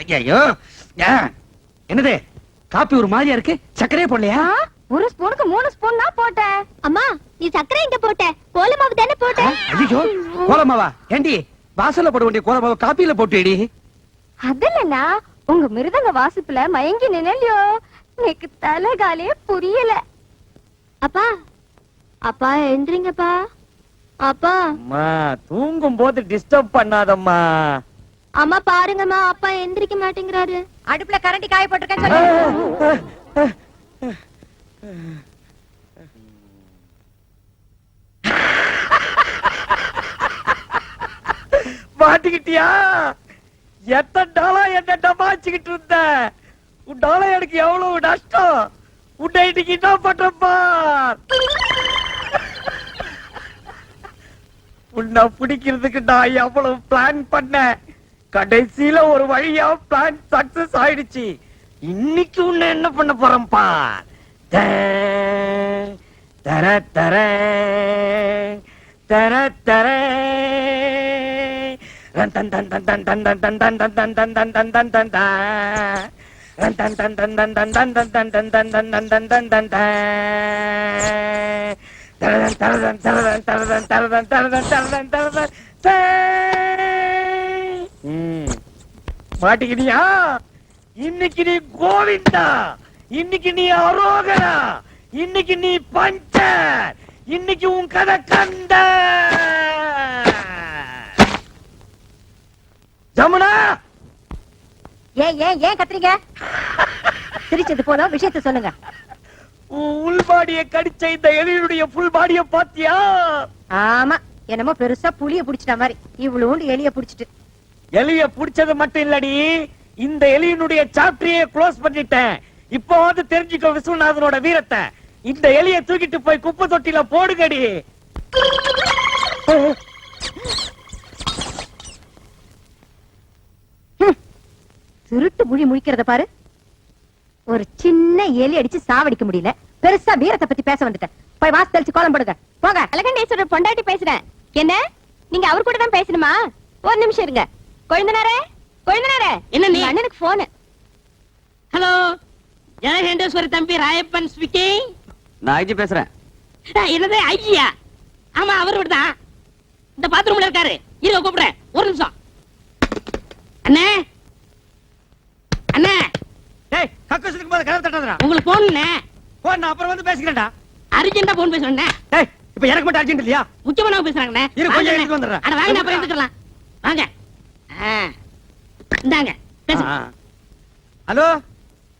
ஐயோ என்னது? காப்பி ஒரு மாதிரியா இருக்கு? சக்கரையே போடலையா? ஒரு ஸ்பூனுக்கு மூணு ஸ்பூன் தான் போட்டேன். அம்மா நீ சக்கரை எங்க போட்ட. கோல மாவு தானே போட்ட? ஐயோ கோலமாவா ஏண்டி வாசல்ல போட வேண்டிய கோலமாவை காப்பியில போட்டுடி. அது இல்லைன்னா உங்க மிருதங்க வாசிப்புல மயங்கி நினைலையோ எனக்கு தலைகாலே புரியல. அப்பா அப்பா எந்திரிங்கப்பா. அப்பா. அம்மா தூங்கும் போது டிஸ்டர்ப் பண்ணாதம்மா. அம்மா பாருங்கம்மா அப்பா எந்திரிக்க மாட்டேங்கிறாரு. அடுப்புல கரண்டி காய போட்டிருக்கேன் சொல்லு மாட்டிக்கிட்டியா? எத்தனை டாலா என்ன டமாச்சுக்கிட்டு இருந்த? உன் டாலா எனக்கு எவ்வளவு நஷ்டம்? உன்னை இன்னைக்கு என்ன பண்றப்பா உன்னை பிடிக்கிறதுக்கு நான் எவ்வளவு பிளான் பண்ணேன். கடைசியில ஒரு வழியா பிளான் சக்சஸ் ஆயிடுச்சு இன்னைக்கு உன்ன என்ன பண்ண போறேன்பா தர தர தர தர ரன் தன் தன் தன் தன் தன் தன் தன் தன் தன் தன் தன் தன் தன் தன் தன் ரன் தன் தன் தன் தன் மாட்டிக்கினியா? இன்னைக்கு நீ கோவிந்தா இன்னைக்கு நீ அரோகரா இன்னைக்கு நீ பஞ்சர் இன்னைக்கு உன் கதை கந்த ஜமுனா! ஏன் ஏன் ஏன் கத்துறீங்க? சிரிச்சது போதும் விஷயத்த சொல்லுங்க. உன் உள் பாடிய கடிச்ச இந்த எலியுடைய புல் பாடிய பாத்தியா ஆமா என்னமோ பெருசா புளிய புடிச்சிட்ட மாதிரி. இவ்வளவு எலிய புடிச்சிட்டு. எலிய புடிச்சது மட்டும் இல்லடி. இந்த எலியினுடைய சாப்டரையே க்ளோஸ் பண்ணிட்டேன். இப்போ வந்து தெரிஞ்சுக்கோ விஸ்வநாதனோட வீரத்தை. இந்த எலிய தூக்கிட்டு போய் குப்பை தொட்டில போடுங்கடி. திருட்டு முழி முழிக்கிறத பாரு. ஒரு சின்ன எலி அடிச்சு சாவடிக்க முடியல. பெருசா வீரத்தை பத்தி பேச வந்துட்டேன். போய் வாசல் தெளிச்சு கோலம் போடுங்க. போங்க. அழகண்டேஸ்வரர் பொண்டாட்டி பேசுறேன். என்ன? நீங்க அவர் கூட தான் பேசணுமா? ஒரு நிமிஷம் இருங்க. கொழுந்தனாரே கொழுந்தனாரே என்ன நீ? அண்ணனுக்கு போன் ஹலோ ஜனகண்டேஸ்வரி தம்பி ராயப்பன் ஸ்பீக்கிங் நான் ஐஜி பேசுறேன். என்னது ஐயா ஆமா அவர் தான். இந்த பாத்ரூம்ல இருக்காரு. இருங்க கூப்பிடுறேன். ஒரு நிமிஷம். அண்ணே? அண்ணே? டேய் கக்கூசுக்கு போது கதவு தட்டாதடா. உங்களுக்கு போன் போ நான் அப்புறம் வந்து பேசிக்கிறேன்டா. அர்ஜென்டா போன் பேசுறேன் டேய் இப்போ எனக்கு மட்டும் அர்ஜென்ட் இல்லையா? முக்கியமானவங்க பேசுறாங்கண்ணே. இரு, கொஞ்சம் வாங்க எடுத்துட்டு வந்துடுறேன். அண்ணே வாங்க அப்புறம் எடுத்துக்கலாம். வாங்க. இந்தாங்க ஹலோ?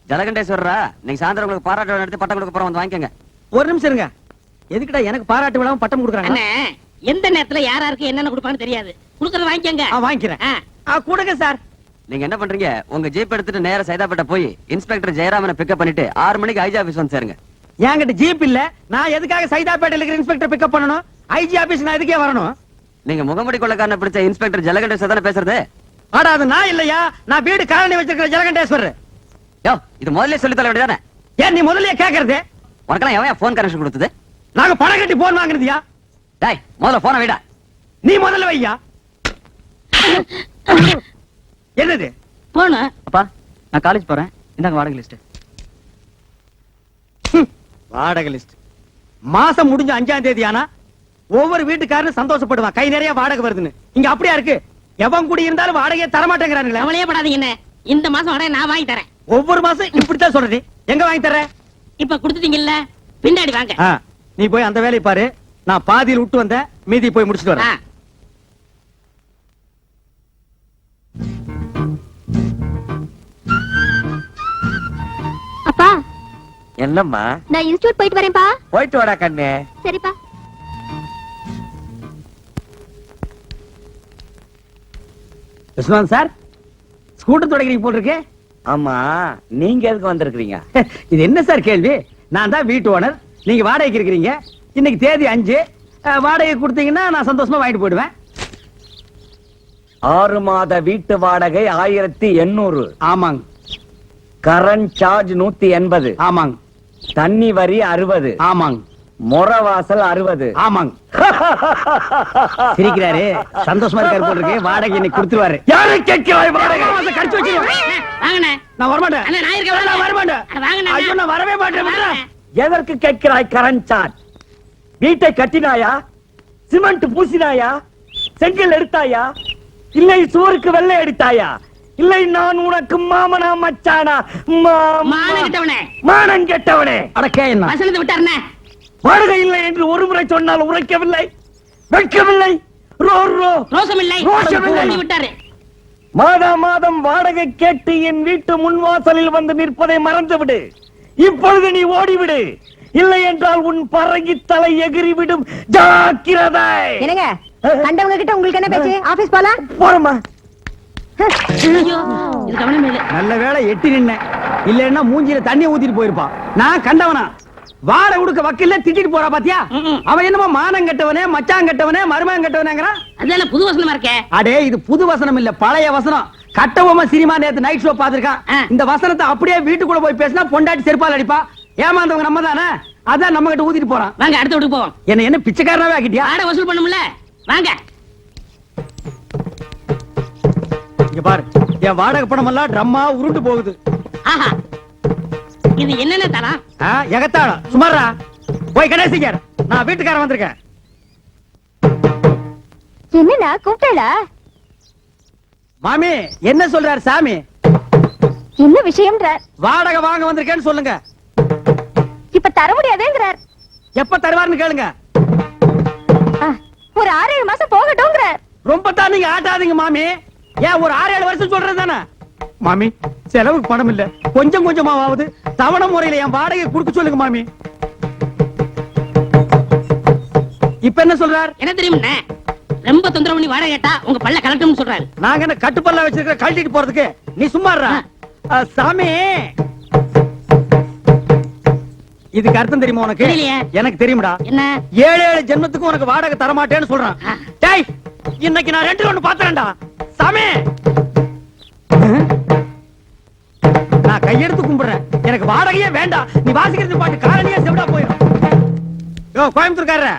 ஜலகண்டேஸ்வரரா நீங்க சாயந்தரம் உங்களுக்கு பாராட்டு விழா நடத்தி பட்டம் கொடுக்க போறோம் வந்து வாங்கிக்கோங்க. ஒரு நிமிஷம் இருங்க. எதுக்குடா எனக்கு பாராட்டு விழாவும் பட்டம் கொடுக்குறாங்க? அண்ணே எந்த நேரத்துல யார் யாருக்கு என்னென்ன கொடுப்பான்னு தெரியாது. கொடுக்கறத வாங்கிக்கங்க. ஆ வாங்கிக்கிறேன். ஆ. ஆ கொடுங்க சார். நீங்க என்ன பண்றீங்க? உங்க ஜீப் எடுத்துட்டு நேரா சைதாப்பேட்டை போய் இன்ஸ்பெக்டர் ஜெயராமனை பிக்கப் பண்ணிட்டு ஆறு மணிக்கு ஐஜி ஆபீஸ் வந்து சேருங்க. என்கிட்ட ஜீப் இல்ல. நான் எதுக்காக சைதாப்பேட்டையில இருக்கிற இன்ஸ்பெக்டர் பிக்கப் பண்ணணும்? ஐஜி ஆபீஸ் நான் எதுக்கே வரணும்? நீங்க முகமுடி கொள்ளக்காரனை பிடிச்ச இன்ஸ்பெக்டர் ஜலகண்டேஸ்வர் தானே பேசுறது? ஆடா அது நான் இல்லையா? நான் வீடு காலனி வச்சிருக்கிற ஜலகண்டேஸ்வரர் யோ இது முதல்ல சொல்லி தர வேண்டியதானே ஏன் நீ முதல்லயே கேக்குறது? உனக்கெல்லாம் எவன் போன் கனெக்ஷன் கொடுத்தது? நாங்க பணம் கட்டி போன் வாங்குனதியா? டேய் முதல்ல போன விடா. நீ முதல்ல வையா? என்னது? போன. அப்பா நான் காலேஜ் போறேன். இந்தாங்க வாடகை லிஸ்ட் வாடகை லிஸ்ட் மாசம் முடிஞ்ச அஞ்சாம் தேதி ஆனா ஒவ்வொரு வீட்டுக்காரனும் சந்தோஷப்படுவான் கை நிறைய வாடகை வருதுன்னு. இங்க அப்படியா இருக்கு? எவன் குடி இருந்தாலும் வாடகையை தரமாட்டேங்கிறானுங்களே. கவலையே படாதீங்கண்ணே. இந்த மாசம் வாடகை நான் வாங்கி தரேன். ஒவ்வொரு மாசம் இப்படித்தான் சொல்றது. எங்க வாங்கி தர்ற? இப்ப கொடுத்துட்டீங்கல்ல பின்னாடி வாங்க. ஆ, நீ போய் அந்த வேலையை பாரு. நான் பாதியில் விட்டு வந்தேன் மீதி போய் முடிச்சிட்டு ஆ. வரேன் அப்பா என்னம்மா? நான் இன்ஸ்டியூட் போயிட்டு வரேன்ப்பா. போயிட்டு வாடா கண்ணு. சரிப்பா. விஸ்வநாத் சார் ஸ்கூட்டர் தொடக்கிறீங்க போல் இருக்கு ஆமா நீங்க எதுக்கு வந்திருக்கீங்க இது என்ன சார் கேள்வி? நான் தான் வீட்டு ஓனர் நீங்க வாடகைக்கு இருக்கிறீங்க. இன்னைக்கு தேதி அஞ்சு. வாடகை கொடுத்தீங்கன்னா நான் சந்தோஷமா வாங்கிட்டு போயிடுவேன். ஆறு மாத வீட்டு வாடகை ஆயிரத்தி எண்ணூறு. ஆமாங்க. கரண்ட் சார்ஜ் நூத்தி எண்பது. ஆமாங்க. தண்ணி வரி அறுபது. ஆமாங்க. முறை வாசல் அறுபது. ஆமாங்க. சிரிக்கிறாரு. சந்தோஷமா இருக்காரு போல் இருக்கு. வாடகை இன்னைக்கு கொடுத்துருவாரு. யாரை கேட்கிறாய் வாடகை? நான் வரமாட்டேன். அண்ணா நான் இருக்க நான் வரமாட்டேன். ஐயோ நான் வரவே மாட்டேன். எதற்கு கேட்கிறாய் கரண்ட் சார்ஜ் வீட்டை கட்டினாயா? சிமெண்ட் பூசினாயா? செங்கல் எடுத்தாயா? இல்லை சுவருக்கு வெள்ளை அடித்தாயா? இல்லை நான் உனக்கு மாமனா மச்சானா? மாமா- மானம் கெட்டவனே. மானம் கெட்டவனே. அட கே என்ன? வசனத்தை வாடகை இல்லை என்று ஒரு முறை சொன்னால் உரைக்கவில்லை. வெட்கவில்லை ரோ ரோ. ரோசம் இல்லை ரோஷம் இல்லை. சொல்லி விட்டாரு மாதா மாதம் வாடகை கேட்டு என் வீட்டு முன்வாசலில் வந்து நிற்பதை மறந்துவிடு. இப்பொழுது நீ ஓடிவிடு. இல்லை என்றால் உன் பறகி தலை எகிறிவிடும் ஜாக்கிரதை. என்னங்க? கண்டவங்க கிட்ட உங்களுக்கு என்ன பேச்சு? ஆபீஸ் போலாம் போறமா நல்ல வேளை எட்டி நின்னேன். இல்லன்னா மூஞ்சில தண்ணிய ஊத்திட்டு போயிருப்பான் நான் கண்டவனா? வாடகை கொடுக்க வக்கீல்ல திட்டிட்டு போறா பாத்தியா. அவன் என்னமோ மானம் கெட்டவனே மச்சான் கெட்டவனே மருமகன் கெட்டவனேங்கிறான் அதெல்லாம் புது வசனமா இருக்கே? அடே இது புது வசனம் இல்ல பழைய வசனம். கட்டபொம்மை சினிமா நேத்து நைட் ஷோ பாத்திருக்கான். இந்த வசனத்தை அப்படியே வீட்டுக்குள்ள போய் பேசினா பொண்டாட்டி செருப்பால் அடிப்பா. ஏமாந்தவங்க நம்ம தானே அதான் நம்ம கிட்ட ஊத்திட்டு போறான். வாங்க அடுத்த வீட்டுக்கு போவோம். என்ன என்ன பிச்சைக்காரனாவே ஆக்கிட்டியா? ஆட வசூல் பண்ணும்ல? வாங்க. இங்க பாரு என் வாடகை பணம் எல்லாம் ட்ரம்மா உருண்டு போகுது. ஆஹா. இது என்னென்ன தரம் எகத்தாளம். சுமாரா போய் கணேசிக்கார் நான் வீட்டுக்காரன் வந்திருக்கேன். என்னண்ணா கூப்பிட்டா மாமி என்ன சொல்றாரு சாமி? என்ன விஷயம்ன்றார்? வாடகை வாங்க வந்திருக்கேன்னு சொல்லுங்க. இப்ப தர முடியாதுங்கிறார். எப்ப தருவாருன்னு கேளுங்க. ஆ, ஒரு ஆறு ஏழு மாசம் போகட்டும்ங்கிறார். ரொம்ப தான் நீங்க ஆட்டாதீங்க மாமி. ஏன் ஒரு ஆறு ஏழு வருஷம் சொல்றது தானே மாமி செலவுக்கு பணம் இல்ல. கொஞ்சம் கொஞ்சமாவது தவணை முறையில என் வாடகை கொடுக்க சொல்லுங்க மாமி. இப்ப என்ன சொல்றார்? என்ன தெரியும்ண்ணே ரொம்ப தொந்தரவு பண்ணி வாடகை கேட்டா உங்க பல்ல கலட்டும்னு சொல்றாரு. நாங்க என்ன கட்டுப்பல்ல வச்சிருக்க கழட்டிட்டு போறதுக்கு? நீ சும்மாடுறா சாமி. இதுக்கு அர்த்தம் தெரியுமா உனக்கு. எனக்கு தெரியும்டா. என்ன? ஏழு ஏழு ஜென்மத்துக்கு உனக்கு வாடகை தர மாட்டேன்னு சொல்றான். டேய் இன்னைக்கு நான் ரெண்டு ஒண்ணு பாத்துறேன்டா. சாமி. நான் கையெடுத்து கும்பிடுறேன். எனக்கு வாடகையே வேண்டாம். நீ வாசிக்கிறது பாட்டு காரணியா செவிடா போயிடும் யோ கோயம்புத்தூர்காரர.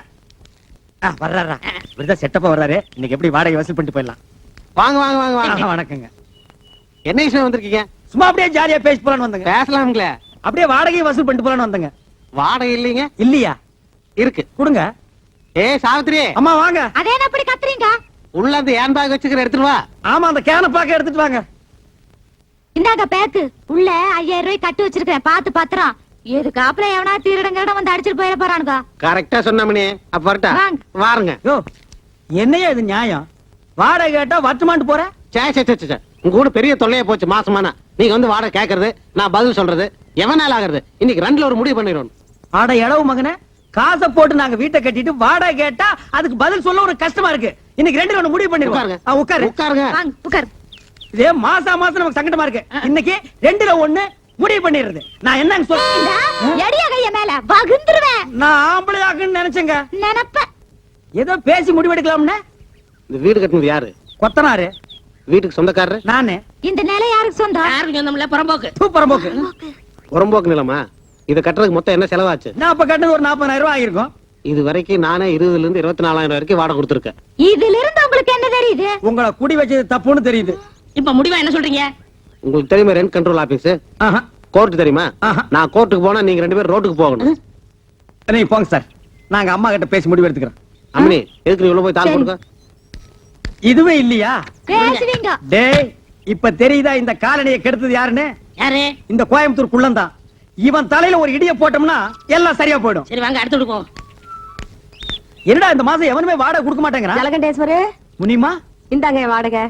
ஆ, வர்றாரா இப்படிதான் செட்டப்பா வர்றாரு. இன்னைக்கு எப்படி வாடகை வசூல் பண்ணிட்டு போயிடலாம். வாங்க வாங்க வாங்க வாங்க. வணக்கங்க. என்ன விஷயம் வந்திருக்கீங்க? சும்மா அப்படியே ஜாலியா பேசி போலான்னு வந்தங்க. பேசலாம்ங்களே. அப்படியே வாடகையை வசூல் பண்ணிட்டு போலான்னு வந்தங்க. வாடகை இல்லைங்க? இல்லையா? இருக்கு. கொடுங்க. ஏ சாவித்திரி. அம்மா வாங்க. அதே என்ன அப்படி கத்துறீங்க? உள்ள அந்த ஏன் பேக் வச்சுக்கிற எடுத்துட்டு வா. ஆமா அந்த கேன பாக்க எடுத்துட்டு வாங்க. இந்தாங்க பேக்கு. உள்ள ஐயாயிரம் ரூபாய் கட்டு வச்சிருக்கேன் பாத்து பத்திரம். எதுக்கு அப்புறம் எவனா திருடங்க வந்து அடிச்சிட்டு போயிட போறானுங்க? கரெக்டா சொன்னமணி அப்ப வரட்டா. வாருங்க. யோ என்னையா இது நியாயம்? வாடகை கேட்டா வட்டுமான்ட்டு போற? சே சே சே. உங்க கூட பெரிய தொல்லையா போச்சு மாசமானா. நீங்க வந்து வாடகை கேக்குறது நான் பதில் சொல்றது எவனால ஆகுறது? இன்னைக்கு ரெண்டுல ஒரு முடிவு பண்ணிடுவோம். ஆட இளவு மகனே காசை போட்டு நாங்க வீட்டை கட்டிட்டு வாடகை கேட்டா அதுக்கு பதில் சொல்ல ஒரு கஷ்டமா இருக்கு. இன்னைக்கு ரெண்டு ஒண்ணு முடிவு பண்ணிருவாங்க உட்காரு. உட்காருங்க. வாங்க உட்கார். இதே மாசா மாசம் நமக்கு சங்கடமா இருக்கு. இன்னைக்கு ரெண்டுல ஒண்ணு முடிவு பண்ணிடுறது. நான் என்னன்னு சொல்றேன் எடிய கைய மேல வகுந்துருவேன். நான் ஆம்பளை ஆக்குன்னு நினைச்சேங்க. நினப்ப. ஏதோ பேசி முடிவெடுக்கலாம்னு? இந்த வீடு கட்டினது யாரு? கொத்தனாரு. வீட்டுக்கு சொந்தக்காரரு? நானு. இந்த நிலை யாருக்கு சொந்தம்? யாருக்கு சொந்தமில்ல புறம்போக்கு. சூப்பரம் போக்கு புறம்போக்கு. நிலமா? இதை கட்டுறதுக்கு மொத்தம் என்ன செலவாச்சு? நான் அப்ப கட்டது ஒரு நாற்பதாயிரம் ரூபாய் ஆகிருக்கும் இது வரைக்கும் நானே இருபதுல இருந்து இருபத்தி நாலாயிரம் வரைக்கும் வாடகை கொடுத்துருக்கேன். இதுல இருந்து உங்களுக்கு என்ன தெரியுது? உங்களை குடி வச்சது தப்புன்னு தெரியுது. இப்ப முடிவா என்ன சொல்றீங்க? உங்களுக்கு தெரியுமா ரெண்ட் கண்ட்ரோல் ஆபீஸ் ஆஹா. கோர்ட் தெரியுமா? ஆஹா. நான் கோர்ட்டுக்கு போனா நீங்க ரெண்டு பேரும் ரோட்டுக்கு போகணும். நீங்க போங்க சார் நாங்க அம்மா கிட்ட பேசி முடிவு எடுத்துக்கிறோம். அம்மனி எதுக்கு உள்ள போய் தாள். கொடுக்க? இதுவே இல்லையா? டேய் இப்ப தெரியுதா இந்த காலனியை கெடுத்தது யாருன்னு? யாரு? இந்த கோயம்புத்தூர் குள்ளந்தான் இவன் தலையில ஒரு இடிய போட்டோம்னா எல்லாம் சரியா போயிடும். சரி வாங்க அடுத்த போவோம் என்னடா இந்த மாசம் எவனுமே வாடகை கொடுக்க மாட்டேங்கிறான்? முனிமா? இந்தாங்க வாடகை.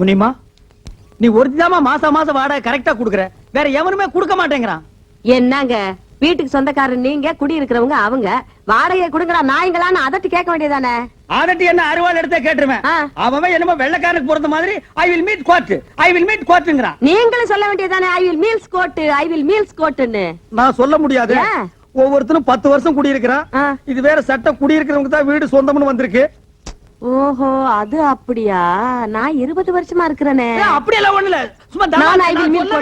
முனிமா நீ ஒருத்திதாமா மாசம் மாசம் வாடகை கரெக்டா குடுக்குற. வேற எவனுமே கொடுக்க மாட்டேங்கிறான். என்னங்க? வீட்டுக்கு சொந்தக்காரர் நீங்க குடி இருக்கிறவங்க அவங்க. வாடகை கொடுங்கடா நாய்ங்களான்னு அதட்டி கேட்க வேண்டியதானே அதட்டி என்ன அருவாள் எடுத்தே கேட்டுருவேன். அவன் என்னமோ வெள்ளக்காரனுக்கு பிறந்த மாதிரி I will meet court I will meet கோர்ட்டுங்கிறான் நீங்களும் சொல்ல வேண்டியதானே I will meals court I will meals கோட்டுன்னு நான் சொல்ல முடியாது? ஒவ்வொருத்தரும் பத்து வருஷம் குடியிருக்கிறான். இது வேற சட்டம் குடியிருக்கிறவங்க தான் வீடு சொந்தம்னு வந்திருக்கு. ஓஹோ அது அப்படியா? நான் இருபது வருஷமா இருக்கிறேனே. ஏய், அப்படியெல்லாம் ஒண்ணு இல்ல. சும்மா நான்.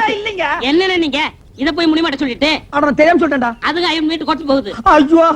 இல்லைங்க. என்னன்னு நீங்க? இத போய் முடிமாட்ட சொல்லிட்டு? ஆனா நான் தெரியாம சொல்லிட்டேன்டா. அதுக்கு ஐயன் வீட்டு கொட்டு போகுது. ஐயோ.